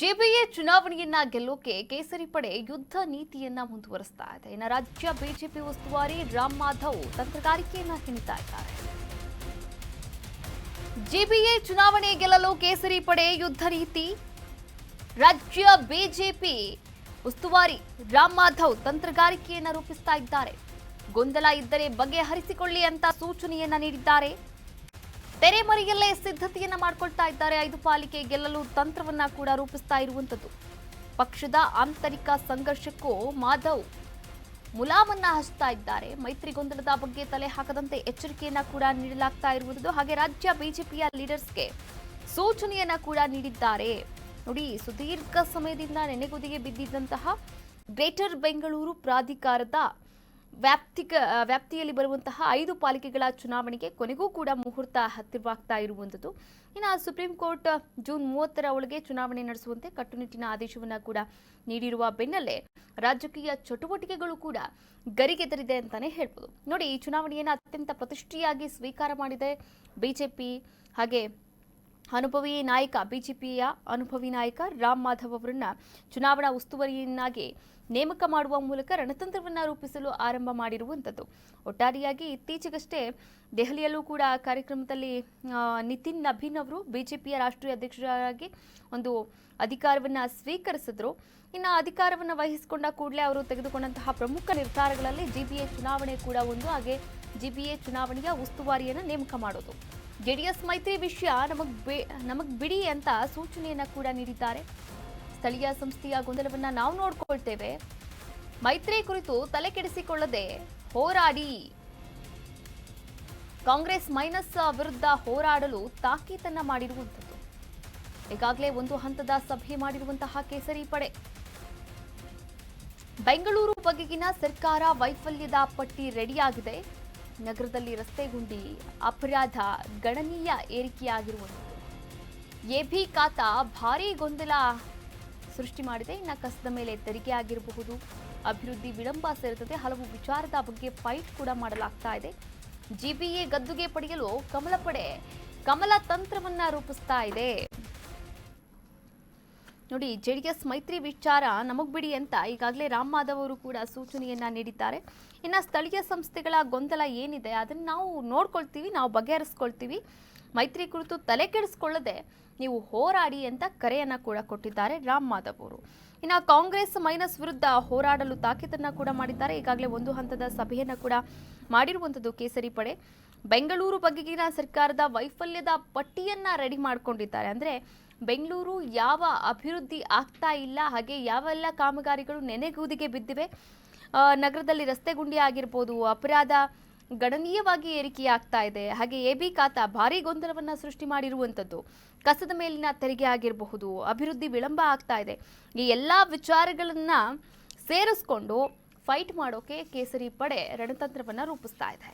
JBA ಚುನಾವಣೆಯನ್ನ ಗೆಲ್ಲೋಕೆ ಕೇಸರಿ ಪಡೆ ಯುದ್ಧ ನೀತಿಯನ್ನ ಮುಂದುವರಿಸ್ತಾ ಇದೆ. ಇನ್ನು ರಾಜ್ಯ ಬಿಜೆಪಿ ಉಸ್ತುವಾರಿ ರಾಮ್ ಮಾಧವ್ ತಂತ್ರಗಾರಿಕೆಯನ್ನ ಹಿಣಿತಾ ಇದ್ದಾರೆ. ಜೆಬಿಎ ಚುನಾವಣೆ ಗೆಲ್ಲಲು ಕೇಸರಿ ಪಡೆ ಯುದ್ಧ ನೀತಿ? ರಾಜ್ಯ ಬಿಜೆಪಿ ಉಸ್ತುವಾರಿ ರಾಮ್ ಮಾಧವ್ ತಂತ್ರಗಾರಿಕೆಯನ್ನ ರೂಪಿಸ್ತಾ ಇದ್ದಾರೆ. ಗೊಂದಲ ಇದ್ದರೆ ಬಗೆಹರಿಸಿಕೊಳ್ಳಿ ಅಂತ ಸೂಚನೆಯನ್ನ ನೀಡಿದ್ದಾರೆ. ತೆರೆಮರೆಯಲ್ಲೇ ಸಿದ್ಧತೆಯನ್ನ ಮಾಡ್ಕೊಳ್ತಾ ಇದ್ದಾರೆ ಐದು ಪಾಲಿಕೆ ಗೆಲ್ಲಲು ತಂತ್ರವನ್ನ ಕೂಡ ರೂಪಿಸ್ತಾ ಇರುವಂತದ್ದು ಪಕ್ಷದ ಆಂತರಿಕ ಸಂಘರ್ಷಕ್ಕೂ ಮಾಧವ್ ಮುಲಾಮನ್ನ ಹಚ್ತಾ ಇದ್ದಾರೆ. ಮೈತ್ರಿ ಗೊಂದಲದ ಬಗ್ಗೆ ತಲೆ ಹಾಕದಂತೆ ಎಚ್ಚರಿಕೆಯನ್ನ ಕೂಡ ನೀಡಲಾಗ್ತಾ ಇರುವುದು ಹಾಗೆ ರಾಜ್ಯ ಬಿಜೆಪಿಯ ಲೀಡರ್ಸ್ಗೆ ಸೂಚನೆಯನ್ನ ಕೂಡ ನೀಡಿದ್ದಾರೆ. ನೋಡಿ, ಸುದೀರ್ಘ ಸಮಯದಿಂದ ನೆನೆಗುದಿಗೆ ಬಿದ್ದಿದ್ದಂತಹ ಗ್ರೇಟರ್ ಬೆಂಗಳೂರು ಪ್ರಾಧಿಕಾರದ ವ್ಯಾಪ್ತಿಗ ವ್ಯಾಪ್ತಿಯಲ್ಲಿ ಬರುವಂತಹ ಐದು ಪಾಲಿಕೆಗಳ ಚುನಾವಣೆಗೆ ಕೊನೆಗೂ ಕೂಡ ಮುಹೂರ್ತ ಹತ್ತಿರವಾಗ್ತಾ ಇರುವಂಥದ್ದು. ಇನ್ನು ಸುಪ್ರೀಂ ಕೋರ್ಟ್, ಜೂನ್ ಮೂವತ್ತರ ಒಳಗೆ ಚುನಾವಣೆ ನಡೆಸುವಂತೆ ಕಟ್ಟುನಿಟ್ಟಿನ ಆದೇಶವನ್ನು ಕೂಡ ನೀಡಿರುವ ಬೆನ್ನಲ್ಲೇ ರಾಜಕೀಯ ಚಟುವಟಿಕೆಗಳು ಕೂಡ ಗರಿಗೆದರಿದೆ ಅಂತಾನೆ ಹೇಳ್ಬೋದು. ನೋಡಿ, ಈ ಚುನಾವಣೆಯನ್ನು ಅತ್ಯಂತ ಪ್ರತಿಷ್ಠೆಯಾಗಿ ಸ್ವೀಕಾರ ಮಾಡಿದೆ ಬಿಜೆಪಿ ಹಾಗೆ ಅನುಭವಿ ನಾಯಕ, ಬಿಜೆಪಿಯ ಅನುಭವಿ ನಾಯಕ ರಾಮ್ ಮಾಧವ್ ಅವರನ್ನ ಚುನಾವಣಾ ಉಸ್ತುವಾರಿಯನ್ನಾಗಿ ನೇಮಕ ಮಾಡುವ ಮೂಲಕ ರಣತಂತ್ರವನ್ನ ರೂಪಿಸಲು ಆರಂಭ ಮಾಡಿರುವಂಥದ್ದು. ಒಟ್ಟಾರೆಯಾಗಿ ಇತ್ತೀಚೆಗಷ್ಟೇ ದೆಹಲಿಯಲ್ಲೂ ಕೂಡ ಕಾರ್ಯಕ್ರಮದಲ್ಲಿ ನಿತಿನ್ ನಬೀನ್ ಅವರು ಬಿಜೆಪಿಯ ರಾಷ್ಟ್ರೀಯ ಅಧ್ಯಕ್ಷರಾಗಿ ಒಂದು ಅಧಿಕಾರವನ್ನ ಸ್ವೀಕರಿಸಿದ್ರು. ಇನ್ನು ಅಧಿಕಾರವನ್ನು ವಹಿಸಿಕೊಂಡ ಕೂಡಲೇ ಅವರು ತೆಗೆದುಕೊಂಡಂತಹ ಪ್ರಮುಖ ನಿರ್ಧಾರಗಳಲ್ಲಿ ಜಿಬಿಎ ಚುನಾವಣೆ ಕೂಡ ಒಂದು. ಹಾಗೆ ಜಿಬಿಎ ಚುನಾವಣೆಯ ಉಸ್ತುವಾರಿಯನ್ನು ನೇಮಕ ಮಾಡೋದು. ಜೆಡಿಎಸ್ ಮೈತ್ರಿ ವಿಷಯ ನಮಗ್ ನಮಗ್ ಬಿಡಿ ಅಂತ ಸೂಚನೆಯನ್ನ ಕೂಡ ನೀಡಿದ್ದಾರೆ. ಸ್ಥಳೀಯ ಸಂಸ್ಥೆಯ ಗೊಂದಲವನ್ನ ನಾವು ನೋಡ್ಕೊಳ್ತೇವೆ. ಮೈತ್ರಿ ಕುರಿತು ತಲೆ ಕೆಡಿಸಿಕೊಳ್ಳದೆ ಹೋರಾಡಿ. ಕಾಂಗ್ರೆಸ್ ಮೈನಸ್ ವಿರುದ್ಧ ಹೋರಾಡಲು ತಾಕೀತನ್ನ ಮಾಡಿರುವಂಥದ್ದು. ಈಗಾಗಲೇ ಒಂದು ಹಂತದ ಸಭೆ ಮಾಡಿರುವಂತಹ ಕೇಸರಿ ಪಡೆ. ಬೆಂಗಳೂರು ಬಗೆಗಿನ ಸರ್ಕಾರ ವೈಫಲ್ಯದ ಪಟ್ಟಿ ರೆಡಿಯಾಗಿದೆ. ನಗರದಲ್ಲಿ ರಸ್ತೆ ಗುಂಡಿ ಅಪರಾಧ ಗಣನೀಯ ಏರಿಕೆಯಾಗಿರುವಂಥದ್ದು ಎಬಿ ಖಾತಾ ಭಾರೀ ಗೊಂದಲ ಸೃಷ್ಟಿ ಮಾಡಿದೆ. ಇನ್ನು ಕಸದ ಮೇಲೆ ತೆರಿಗೆ ಆಗಿರಬಹುದು. ಅಭಿವೃದ್ಧಿ ವಿಳಂಬ ಸೇರುತ್ತದೆ. ಹಲವು ವಿಚಾರದ ಬಗ್ಗೆ ಫೈಟ್ ಕೂಡ ಮಾಡಲಾಗ್ತಾ ಇದೆ. ಜಿಬಿಎ ಗದ್ದುಗೆ ಪಡೆಯಲು ಕಮಲ ಪಡೆ ಕಮಲ ತಂತ್ರವನ್ನ ರೂಪಿಸ್ತಾ ಇದೆ. ನೋಡಿ ಜೆ ಡಿ ಎಸ್ ಮೈತ್ರಿ ವಿಚಾರ ನಮಗ್ ಬಿಡಿ ಅಂತ ಈಗಾಗಲೇ ರಾಮ್ ಮಾಧವ್ ಅವರು ಕೂಡ ಸೂಚನೆಯನ್ನ ನೀಡಿದ್ದಾರೆ. ಇನ್ನು ಸ್ಥಳೀಯ ಸಂಸ್ಥೆಗಳ ಗೊಂದಲ ಏನಿದೆ ಅದನ್ನು ನಾವು ನೋಡ್ಕೊಳ್ತೀವಿ, ನಾವು ಬಗೆಹರಿಸ್ಕೊಳ್ತೀವಿ. ಮೈತ್ರಿ ಕುರಿತು ತಲೆ ಕೆಡಿಸ್ಕೊಳ್ಳದೆ ನೀವು ಹೋರಾಡಿ ಅಂತ ಕರೆಯನ್ನ ಕೂಡ ಕೊಟ್ಟಿದ್ದಾರೆ ರಾಮ್ ಮಾಧವ್ ಅವರು. ಇನ್ನು ಕಾಂಗ್ರೆಸ್ ಮೈನಸ್ ವಿರುದ್ಧ ಹೋರಾಡಲು ತಾಕೀತನ್ನ ಕೂಡ ಮಾಡಿದ್ದಾರೆ. ಈಗಾಗಲೇ ಒಂದು ಹಂತದ ಸಭೆಯನ್ನ ಕೂಡ ಮಾಡಿರುವಂಥದ್ದು ಕೇಸರಿ ಪಡೆ. ಬೆಂಗಳೂರು ಬಗೆಗಿನ ಸರ್ಕಾರದ ವೈಫಲ್ಯದ ಪಟ್ಟಿಯನ್ನ ರೆಡಿ ಮಾಡ್ಕೊಂಡಿದ್ದಾರೆ. ಅಂದ್ರೆ ಬೆಂಗಳೂರು ಯಾವ ಅಭಿವೃದ್ಧಿ ಆಗ್ತಾ ಇಲ್ಲ, ಹಾಗೆ ಯಾವೆಲ್ಲ ಕಾಮಗಾರಿಗಳು ನೆನೆಗೂದಿಗೆ ಬಿದ್ದಿವೆ? ನಗರದಲ್ಲಿ ರಸ್ತೆ ಗುಂಡಿ ಆಗಿರ್ಬೋದು, ಅಪರಾಧ ಗಣನೀಯವಾಗಿ ಏರಿಕೆಯಾಗ್ತಾ ಇದೆ. ಹಾಗೆ ಎ ಬಿ ಖಾತಾ ಭಾರಿ ಗೊಂದಲವನ್ನ ಸೃಷ್ಟಿ ಮಾಡಿರುವಂಥದ್ದು, ಕಸದ ಮೇಲಿನ ತೆರಿಗೆ ಆಗಿರಬಹುದು, ಅಭಿವೃದ್ಧಿ ವಿಳಂಬ ಆಗ್ತಾ ಇದೆ. ಈ ಎಲ್ಲ ವಿಚಾರಗಳನ್ನ ಸೇರಿಸ್ಕೊಂಡು ಫೈಟ್ ಮಾಡೋಕೆ ಕೇಸರಿ ಪಡೆ ರಣತಂತ್ರವನ್ನ ರೂಪಿಸ್ತಾ ಇದೆ.